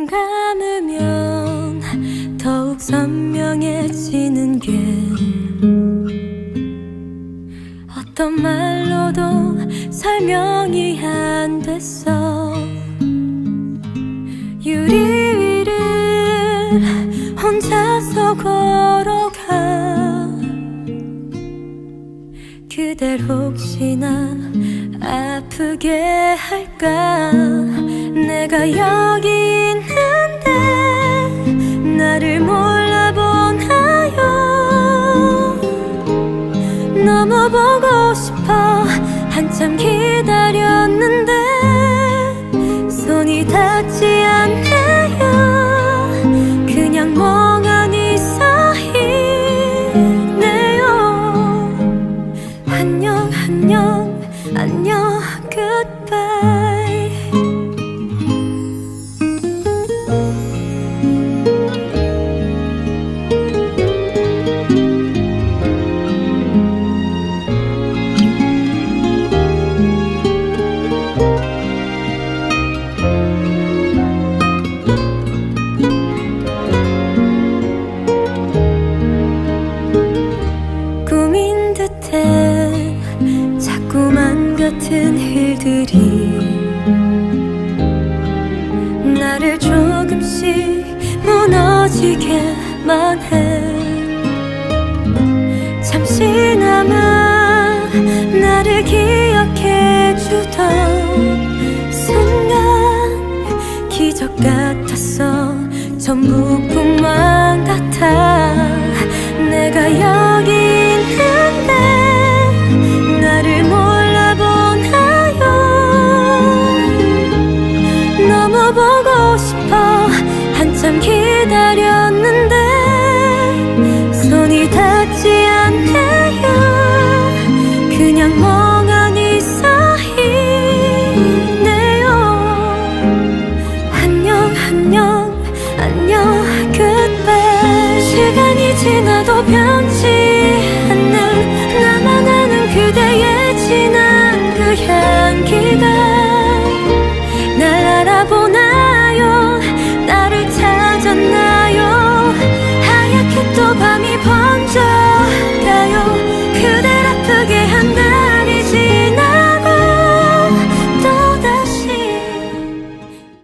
눈 감으면 더욱 선명해지는 게 어떤 말로도 설명이 안 됐어. 유리 위를 혼자서 걸어가. 그댈 혹시나 아프게 할까? 내가 여기 보고 싶어. 한참 기다렸는데 손이 닿지 않네요. 그냥 멍하니 서 있네요. 안녕 안녕 안녕 꿈 같은 일들이 나를 조금씩 무너지게만 해. 잠시나마 나를 기억해 주던 순간 기적 같았어. 전부 안녕.